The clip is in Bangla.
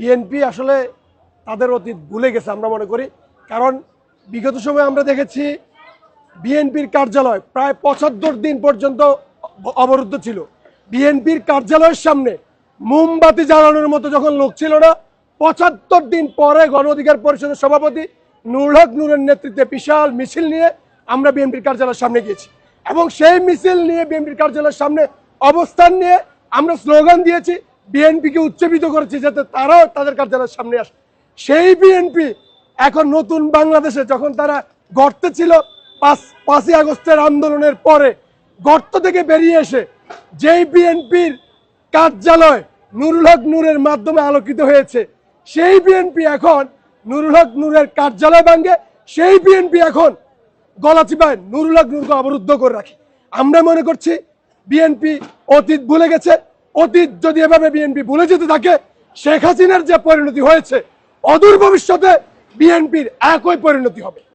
বিএনপি আসলে তাদের অতীত ভুলে গেছে আমরা মনে করি। কারণ বিগত সময়ে আমরা দেখেছি বিএনপির কার্যালয় প্রায় পঁচাত্তর দিন পর্যন্ত অবরুদ্ধ ছিল। বিএনপির কার্যালয়ের সামনে মোমবাতি জ্বালানোর মতো যখন লোক ছিল না, পঁচাত্তর দিন পরে গণ অধিকার পরিষদের সভাপতি নুরুল হক নুরের নেতৃত্বে বিশাল মিছিল নিয়ে আমরা বিএনপির কার্যালয়ের সামনে গিয়েছি। এবং সেই মিছিল নিয়ে বিএনপির কার্যালয়ের সামনে অবস্থান নিয়ে আমরা স্লোগান দিয়েছি বিএনপিকে উচ্চেবিত করেছে যাতে তারাও তাদের কার্যালয়ের সামনে আসে। সেই বিএনপি এখন নতুন বাংলাদেশে যখন তারা গর্তে ছিল, পাঁচ, পাঁচই আগস্টের আন্দোলনের পরে গর্ত থেকে বেরিয়ে এসে যেই বিএনপির কার্যালয় নুরুল হক নূরের মাধ্যমে আলোকিত হয়েছে, সেই বিএনপি এখন নুরুল হক নূরের কার্যালয় ভাঙ্গে সেই বিএনপি এখন গলাচিপায় নুরুল হক নূরকে অবরুদ্ধ করে রাখে। আমরা মনে করছি বিএনপি অতীত ভুলে গেছে অতীত যদি এভাবে বিএনপি ভুলে যেতে থাকে, শেখ হাসিনার যে পরিণতি হয়েছে, অদূর ভবিষ্যতে বিএনপির একই পরিণতি হবে।